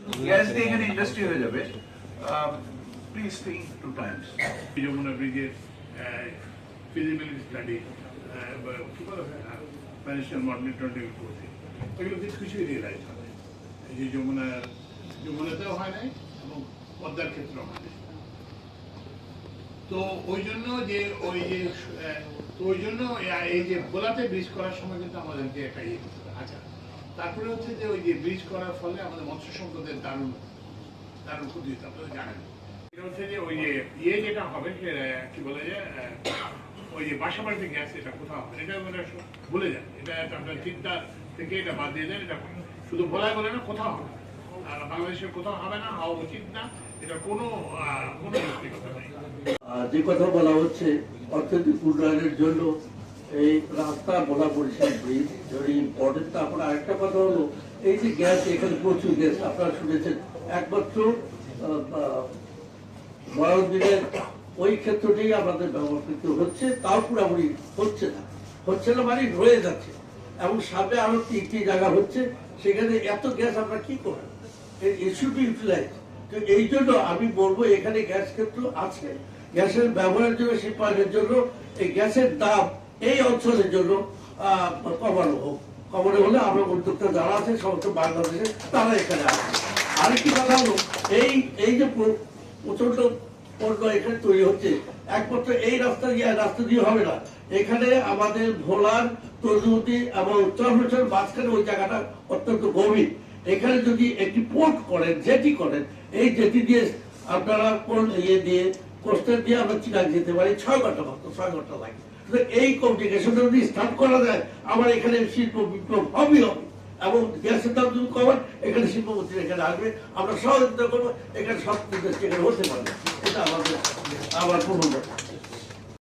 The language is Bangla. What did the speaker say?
গ্যাস দিয়ে এখানে ইন্ডাস্ট্রি হয়ে যাবে please think two times Jamuna ব্রিজের ফিজিবিলিটি স্টাডি কি বলে ম্যানেজমেন্ট মনিটরিং করছে এগুলো কিছু কিছুই রিয়েলাইজ হবে যে যমুনার যমুনাতেও হয় নাই এবং পদ্মার ক্ষেত্রেও হয় নাই তো ওই জন্য যে ওই যে তো ওই জন্য এই যে ভোলাতে ব্রিজ করার সময় কিন্তু আমাদেরকে একটা ইয়ে আচ্ছা। তারপরে হচ্ছে যে ওই যে ব্রিজ করার ফলে আমাদের মৎস্য সম্পদের দারুণ দারুণ ক্ষতি হচ্ছে, আপনারা জানেন। এটা হচ্ছে যে ওই যে ইয়ে যেটা হবে কি বলে যে ওই যে বাসা বাড়িতে গ্যাস এটা কোথাও হবে, এটা মানে ভুলে যান এটা আপনার চিন্তা থেকে এটা বাদ দিয়ে দেন, এটা শুধু বলায় বলে না কোথাও হবে। আর বাংলাদেশে কোথাও হবে না, হওয়া উচিত না, এটা কোনো কোনো যে কথা বলা হচ্ছে অর্থনৈতিক উন্নয়নের জন্য এই রাস্তা বলা বরিশাল ব্রিজ ভেরি ইম্পর্টেন্ট তারপরে আরেকটা কথা হলো এই যে গ্যাস, এখানে প্রচুর গ্যাস, আপনারা শুনেছেন। একমাত্র বড়দিনের ওই ক্ষেত্রটাই আমাদের ব্যবহৃত হচ্ছে। তাও পুরোপুরি হচ্ছে না। হচ্ছে না মানে রয়ে যাচ্ছে। এবং সামনে আরও তিনটি জায়গা হচ্ছে। সেখানে এত গ্যাস আমরা কি করব? ইস্যু টু ইউটিলাইজ তো এই জন্য আমি বলব, এখানে গ্যাস ক্ষেত্র আছে। গ্যাসের ব্যবহারের জন্য, শিল্পায়নের জন্য, এই গ্যাসের দাম এই অঞ্চলের জন্য কমানো হোক। কমানো হলে আমরা উদ্যোক্তা যারা আছে, সমস্ত বাংলাদেশে তারা এখানে আসবে। আরেকটি কথা হলো, এই এই যে প্র- প্রচণ্ড পণ্য এখানে তৈরি হচ্ছে, একমাত্র এই রাস্তা দিয়ে রাস্তা দিয়ে হবে না। এখানে আমাদের ভোলার তরুতি এবং চরমেশ্বর মাঝখানে ওই জায়গাটা অত্যন্ত গভীর। এখানে যদি একটি পোর্ট করেন, জেটি করেন, এই জেটি দিয়ে আপনারা কোন ইয়ে দিয়ে কোস্টার দিয়ে আমরা চিরাং যেতে পারি? ছয় ঘণ্টা মাত্র ছয় ঘণ্টা লাগে। এই কমিউনিকেশনটা যদি স্টার্ট করা যায়, আমার এখানে শিল্প বিপ্লব হবেই হবে। এবং গ্যাসের দাম যদি কমান এখানে শিল্পমন্ত্রী এখানে আসবে, আমরা সহযোগিতা করব, এখানে সব ইন্ডাস্ট্রি এখানে হতে পারবে। এটা আমাদের, আমার পূর্ণ